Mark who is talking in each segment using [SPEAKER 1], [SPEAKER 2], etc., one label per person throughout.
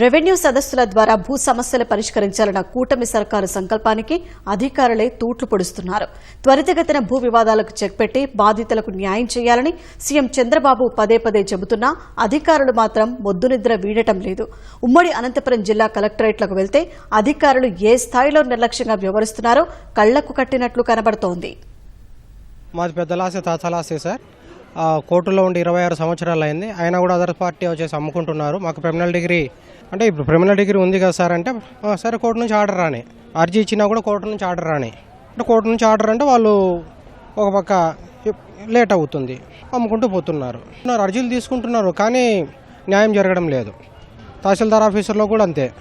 [SPEAKER 1] Revenue సదస్సుల ద్వారా భూ సమస్యలు పరిష్కరించాలన్న కూటమి సర్కారు సంకల్పానికి అధికారులే తూట్లు పొడుస్తున్నారు. త్వరితగతిన భూ వివాదాలకు చెక్ పెట్టి బాధితులకు న్యాయం చేయాలని సీఎం చంద్రబాబు పదే పదే చెబుతున్నా అధికారులు మాత్రం మొద్దునిద్ర వీడటం లేదు. ఉమ్మడి అనంతపురం జిల్లా కలెక్టరేట్లకు వెళ్తే అధికారులు ఏ స్థాయిలో నిర్లక్ష్యంగా వ్యవహరిస్తున్నారో కళ్ళకు కట్టినట్లు కనబడుతోంది.
[SPEAKER 2] మాది పెద్దలాసే తాతలాసే సార్. కోర్టులో ఉండి ఇరవై ఆరు సంవత్సరాలు అయింది. అయినా కూడా అదర్ పార్టీ వచ్చేసి అమ్ముకుంటున్నారు. మాకు క్రిమినల్ డిగ్రీ అంటే ఇప్పుడు క్రిమినల్ డిగ్రీ ఉంది కదా సార్ అంటే "ఆ, సరే కోర్టు నుంచి ఆర్డర్ రాని. అర్జీ ఇచ్చినా కూడా కోర్టు నుంచి ఆర్డర్ రాని. అంటే కోర్టు నుంచి ఆర్డర్ అంటే వాళ్ళు ఒక పక్క లేట్ అవుతుంది. అమ్ముకుంటూ పోతున్నారు. ఉన్నారు, అర్జీలు తీసుకుంటున్నారు కానీ న్యాయం జరగడం లేదు. తహసీల్దార్ ఆఫీసులో కూడా అంతే.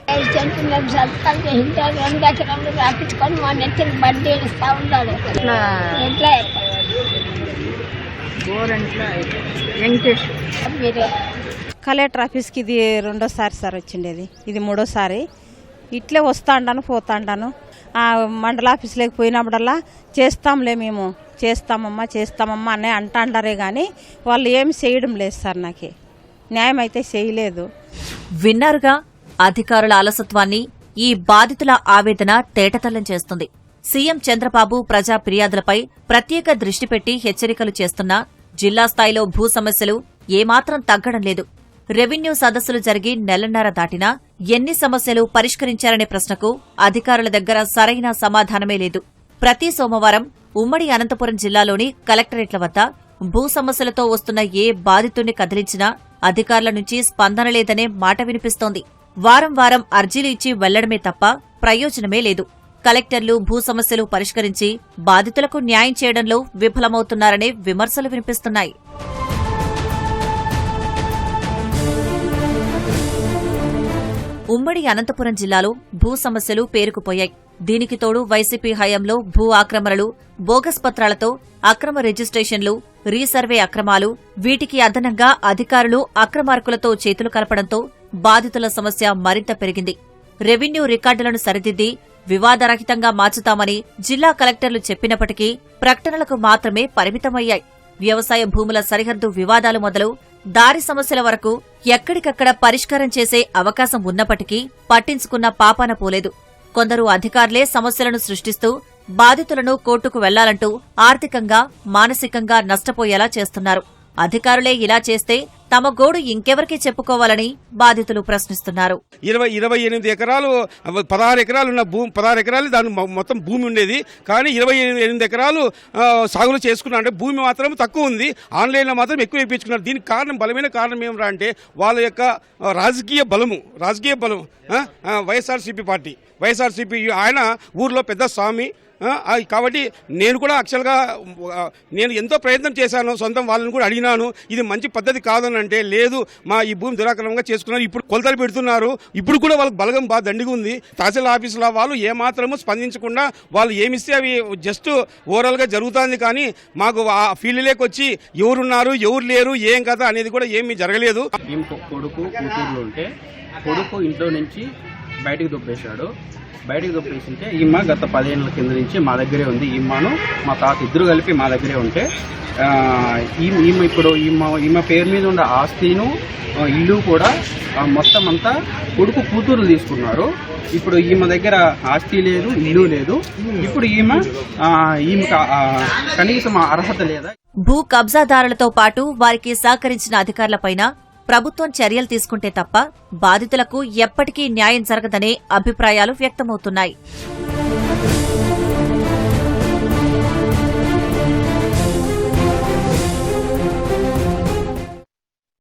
[SPEAKER 3] సెంటిమెంట్
[SPEAKER 4] కలెక్టర్ ఆఫీస్కి ఇది రెండోసారి సార్ వచ్చిండేది. ఇది మూడోసారి. ఇట్లే వస్తాండాను పోతాండాను. ఆ మండల ఆఫీసులోకి పోయినప్పుడల్లా చేస్తాంలే మేము. చేస్తామమ్మా చేస్తామమ్మా అని అంటాండారే కానీ వాళ్ళు ఏమి చేయడం లేదు సార్ నాకు. న్యాయం అయితే చేయలేదు.
[SPEAKER 5] విన్నారుగా? అధికారుల అలసత్వాన్ని ఈ బాధితుల ఆవేదన తేటతల్లం చేస్తుంది. సీఎం చంద్రబాబు ప్రజా ఫిర్యాదులపై ప్రత్యేక దృష్టి పెట్టి హెచ్చరికలు చేస్తున్నా జిల్లా స్థాయిలో భూ సమస్యలు ఏమాత్రం తగ్గడం లేదు. రెవెన్యూ సదస్సులు జరిగి నెలన్నర దాటినా ఎన్ని సమస్యలు పరిష్కరించారనే ప్రశ్నకు అధికారుల దగ్గర సరైన సమాధానమే లేదు. ప్రతి సోమవారం ఉమ్మడి అనంతపురం జిల్లాలోని కలెక్టరేట్ల వద్ద భూ సమస్యలతో వస్తున్న ఏ బాధితుణ్ణి కదిలించినా అధికారుల నుంచి స్పందన లేదనే మాట వినిపిస్తోంది. వారం వారం అర్జీలు ఇచ్చి వెళ్ళడమే తప్ప ప్రయోజనమే లేదు. కలెక్టర్లు భూ సమస్యలు పరిష్కరించి బాధితులకు న్యాయం చేయడంలో విఫలమవుతున్నారనే విమర్శలు వినిపిస్తున్నాయి. ఉమ్మడి అనంతపురం జిల్లాలో భూ సమస్యలు పేరుకుపోయాయి. దీనికి తోడు వైసీపీ హయాంలో భూ ఆక్రమణలు బోగస్ పత్రాలతో అక్రమ రిజిస్ట్రేషన్లు రీసర్వే అక్రమాలు వీటికి అదనంగా అధికారులు అక్రమార్కులతో చేతులు కలపడంతో బాధితుల సమస్య మరింత పెరిగింది. రెవెన్యూ రికార్డులను సరిదిద్ది వివాదరహితంగా మార్చుతామని జిల్లా కలెక్టర్లు చెప్పినప్పటికీ ప్రకటనలకు మాత్రమే పరిమితమయ్యాయి. వ్యవసాయ భూముల సరిహద్దు వివాదాలు మొదలు దారి సమస్యల వరకు ఎక్కడికక్కడ పరిష్కారం చేసే అవకాశం ఉన్నప్పటికీ పట్టించుకున్న పాపాన పోలేదు. కొందరు అధికారులే సమస్యలను సృష్టిస్తూ బాధితులను కోర్టుకు వెళ్ళాలంటూ ఆర్థికంగా మానసికంగా నష్టపోయేలా చేస్తున్నారు. అధికారులే ఇలా చేస్తే తమ గోడు ఇంకెవరికి చెప్పుకోవాలని బాధితులు ప్రశ్నిస్తున్నారు.
[SPEAKER 6] ఇరవై ఇరవై ఎనిమిది ఎకరాలు పదహారు ఎకరాలు ఉన్న భూమి పదహారు ఎకరాలు దాని మొత్తం భూమి ఉండేది. కానీ ఇరవై ఎనిమిది ఎనిమిది ఎకరాలు సాగులు చేసుకున్నా అంటే భూమి మాత్రం తక్కువ ఉంది. ఆన్లైన్లో మాత్రం ఎక్కువ ఇప్పించుకున్నారు దీనికి కారణం బలమైన కారణం ఏమిరా అంటే వాళ్ళ యొక్క రాజకీయ బలము రాజకీయ బలం వైఎస్ఆర్సీపీ పార్టీ. వైఎస్ఆర్సీపీ ఆయన ఊర్లో పెద్ద స్వామి కాబట్టి నేను కూడా యాక్చువల్గా నేను ఎంతో ప్రయత్నం చేశాను సొంతం వాళ్ళని కూడా అడిగినాను ఇది మంచి పద్ధతి కాదని అంటే లేదు మా ఈ భూమి దురాక్రమంగా చేసుకున్నారు ఇప్పుడు కొలతలు పెడుతున్నారు ఇప్పుడు కూడా వాళ్ళకి బలగం బాగా దండిగా ఉంది తహసీల్ ఆఫీసులో వాళ్ళు ఏమాత్రము స్పందించకుండా వాళ్ళు ఏమిస్తే అవి జస్ట్ ఓవరాల్గా జరుగుతుంది కానీ మాకు ఆ ఫీల్డ్లోకి వచ్చి ఎవరున్నారు ఎవరు లేరు ఏం కదా అనేది కూడా ఏమీ జరగలేదు.
[SPEAKER 7] కొడుకు ఉంటే కొడుకు ఇంట్లో నుంచి బయటకు దొబ్బేశాడు. బయటకు దొబ్బేసింటే ఈమె గత పదిహేనుల కింద నుంచి మా దగ్గరే ఉంది. ఈమెను మా తాత ఇద్దరు కలిపి మా దగ్గరే ఉంటే ఈమె ఈమె ఇప్పుడు ఈమె ఈమె పేరు మీద ఉన్న ఆస్తిను ఇల్లు కూడా మొత్తం అంతా కొడుకు కూతురు తీసుకున్నారు. ఇప్పుడు ఈమె దగ్గర ఆస్తి లేదు ఇల్లు లేదు. ఇప్పుడు ఈమె ఈమె ఈమెకు కనీసం అర్హత లేదా?
[SPEAKER 5] భూ కబ్జాదారులతో పాటు వారికి సహకరించిన అధికారులపైన ప్రభుత్వం చర్యలు తీసుకుంటే తప్ప బాధితులకు ఎప్పటికీ న్యాయం జరగదనే అభిప్రాయాలు వ్యక్తమవుతున్నాయి.